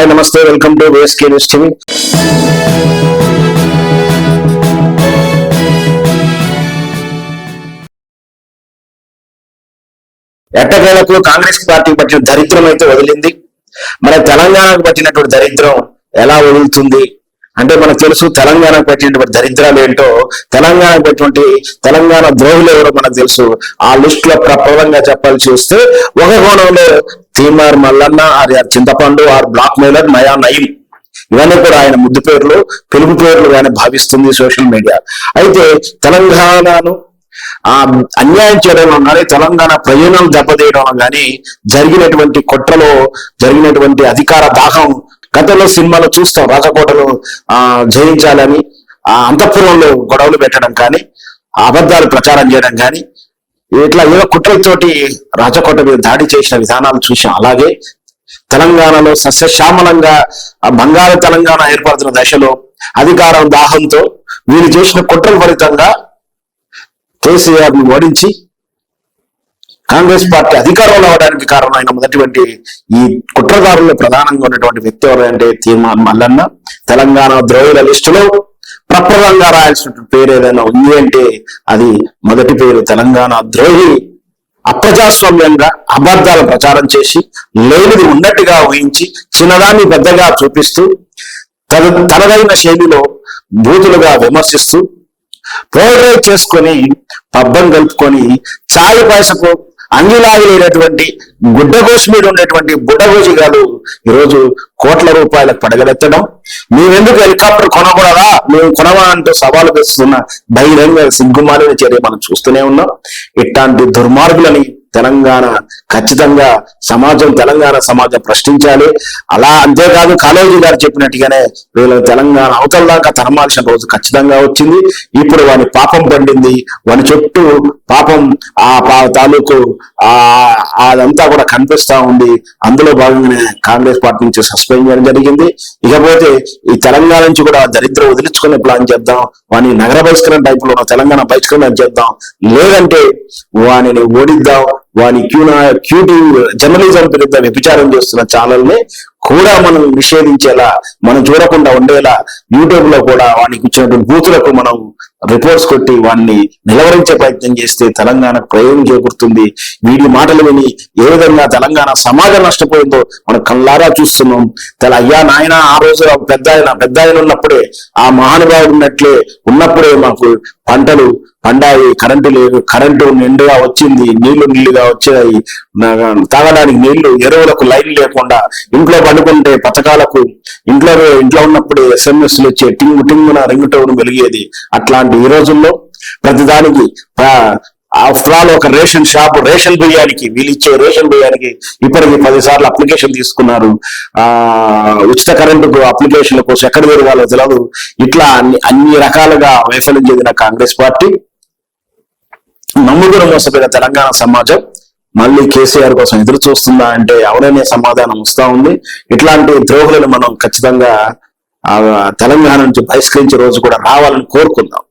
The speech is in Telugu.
హాయ్ నమస్తే వెల్కమ్ టు వేస్కే న్యూస్ టీవీ. ఎట్టకేలకు కాంగ్రెస్ పార్టీ పట్టిన దరిద్రం అయితే వదిలింది. మన తెలంగాణకు పట్టినటువంటి దరిద్రం ఎలా వదులుతుంది? అంటే మనకు తెలుసు తెలంగాణకు పెట్టినటువంటి దరిద్రాలు ఏంటో తెలంగాణకు పెట్టినటువంటి తెలంగాణ ద్రోహులు ఎవరో మనకు తెలుసు. ఆ లిస్ట్లో ప్రబలంగా చెప్పాల్సి వస్తే ఒక కోణంలో తీమార్ మల్లన్న ఆర్ ఆర్ చింతపండు ఆర్ బ్లాక్ మెయిలర్ మయా నయం. ఇవన్నీ కూడా ఆయన ముద్దు పేర్లు తెలుగు పేర్లు ఆయన భావిస్తుంది సోషల్ మీడియా. అయితే తెలంగాణను ఆ అన్యాయం చేయడంలో కానీ తెలంగాణ ప్రయోజనాలు దెబ్బతీయడంలో కానీ జరిగినటువంటి కుట్రలో జరిగినటువంటి అధికార దాహం గతంలో సినిమాలో చూస్తాం. రాజకోటను ఆ జయించాలని ఆ అంతఃపురంలో గొడవలు పెట్టడం కానీ అబద్ధాలు ప్రచారం చేయడం కానీ ఇట్లా ఏదో కుట్రలతోటి రాజకోట మీద దాడి చేసిన విధానాలు చూసాం. అలాగే తెలంగాణలో సస్యశ్యామలంగా బంగారు తెలంగాణ ఏర్పడుతున్న దశలో అధికారం దాహంతో వీరు చేసిన కుట్రల ఫలితంగా కేసీఆర్ని ఓడించి కాంగ్రెస్ పార్టీ అధికారంలో అవడానికి కారణమైన మొదటివంటి ఈ కుట్రదారుల్లో ప్రధానంగా ఉన్నటువంటి వ్యక్తి ఎవరంటే తీర్మాన్ మల్లన్న. తెలంగాణ ద్రోహుల లిస్టులో ప్రప్రదంగా రాయాల్సిన పేరు ఏదైనా ఉంది అంటే అది మొదటి పేరు తెలంగాణ ద్రోహి. అప్రజాస్వామ్యంగా అబద్ధాలు ప్రచారం చేసి లేనిది ఉన్నట్టుగా ఊహించి చిన్నదాన్ని పెద్దగా చూపిస్తూ తన తనదైన శైలిలో బూతులుగా విమర్శిస్తూ పోర్ట్రేట్ చేసుకొని పబ్బం కలుపుకొని చాయ్ పాయసకు అంగిలాగి లేనటువంటి గుడ్డగోసు మీద ఉండేటువంటి బుడ్డగోజిగాలు ఈరోజు కోట్ల రూపాయలకు పడగలెత్తడం. మేమెందుకు హెలికాప్టర్ కొనకూడదా? మేము కొనవా అంటూ సవాలు తెస్తున్న ధైర్యంగా సిగ్గుమాలిన చర్య మనం చూస్తూనే ఉన్నాం. ఇట్లాంటి దుర్మార్గులని తెలంగాణ ఖచ్చితంగా సమాజం తెలంగాణ సమాజం ప్రశ్నించాలి. అలా అంతేకాదు కాలేజీ గారు చెప్పినట్టుగానే వీళ్ళ తెలంగాణ అవతల దాకా తరమాల్సిన రోజు ఖచ్చితంగా వచ్చింది. ఇప్పుడు వాని పాపం పండింది. వాని చుట్టూ పాపం ఆ పా- తాలూకు ఆ అదంతా కూడా కనిపిస్తా ఉంది. అందులో భాగంగానే కాంగ్రెస్ పార్టీ నుంచి సస్పెండ్ చేయడం జరిగింది. ఇకపోతే ఈ తెలంగాణ నుంచి కూడా దరిద్రం వదిలించుకునే ప్లాన్ చేద్దాం. వాని నగర బహిష్కరణ టైప్లో తెలంగాణ బహిష్కరణ చేద్దాం. లేదంటే వానిని ఓడిద్దాం. వాని క్యూనా క్యూటీ జర్నలిజం విరుద్ధ వ్యభిచారం చేస్తున్న ఛానల్ని కూడా మనం నిషేధించేలా మనం చూడకుండా ఉండేలా యూట్యూబ్లో కూడా వానికి ఇచ్చినటువంటి బూతులకు మనం రిపోర్ట్స్ కొట్టి వాడిని నిలవరించే ప్రయత్నం చేస్తే తెలంగాణకు ప్రయోజనం చేకూరుతుంది. వీడి మాటలు విని ఏ విధంగా తెలంగాణ సమాజం నష్టపోయిందో మనం కళ్ళారా చూస్తున్నాం. తెల అయ్యా నాయన ఆ రోజు పెద్ద ఆయన పెద్ద ఆయన ఉన్నప్పుడే ఆ మహానుభావుడు ఉన్నట్లే ఉన్నప్పుడే మాకు పంటలు పండాయి కరెంటు లేదు కరెంటు నిండుగా వచ్చింది నీళ్ళు నిండుగా వచ్చాయి. తాగడానికి నీళ్ళు ఎరువులకు లైన్ లేకుండా ఇంట్లో పడుకుంటే పథకాలకు ఇంట్లో ఇంట్లో ఉన్నప్పుడు ఎస్ఎంఎస్ వచ్చే టింగు టింగున రింగ్ టోన్ వెలిగేది అట్లాంటి ఈ రోజుల్లో ప్రతిదానికి ఆఫ్టర్ ఆల్ ఒక రేషన్ షాప్ రేషన్ బియ్యానికి వీళ్ళు ఇచ్చే రేషన్ బియ్యానికి ఇప్పటికి పది సార్లు అప్లికేషన్ తీసుకున్నారు. ఆ ఉచిత కరెంటు అప్లికేషన్ల కోసం ఎక్కడ పెరగాలో తెలియదు ఇట్లా అన్ని అన్ని రకాలుగా వైఫల్యం చెందిన కాంగ్రెస్ పార్టీ. నమ్ముకుని మోసపోయిన తెలంగాణ సమాజం. మళ్ళీ కేసీఆర్ కోసం ఎదురు చూస్తుందా అంటే ఎవరైనా సమాధానం వస్తా ఉంది. ఇట్లాంటి ద్రోహులను మనం ఖచ్చితంగా తెలంగాణ నుంచి బహిష్కరించే రోజు కూడా రావాలని కోరుకుందాం.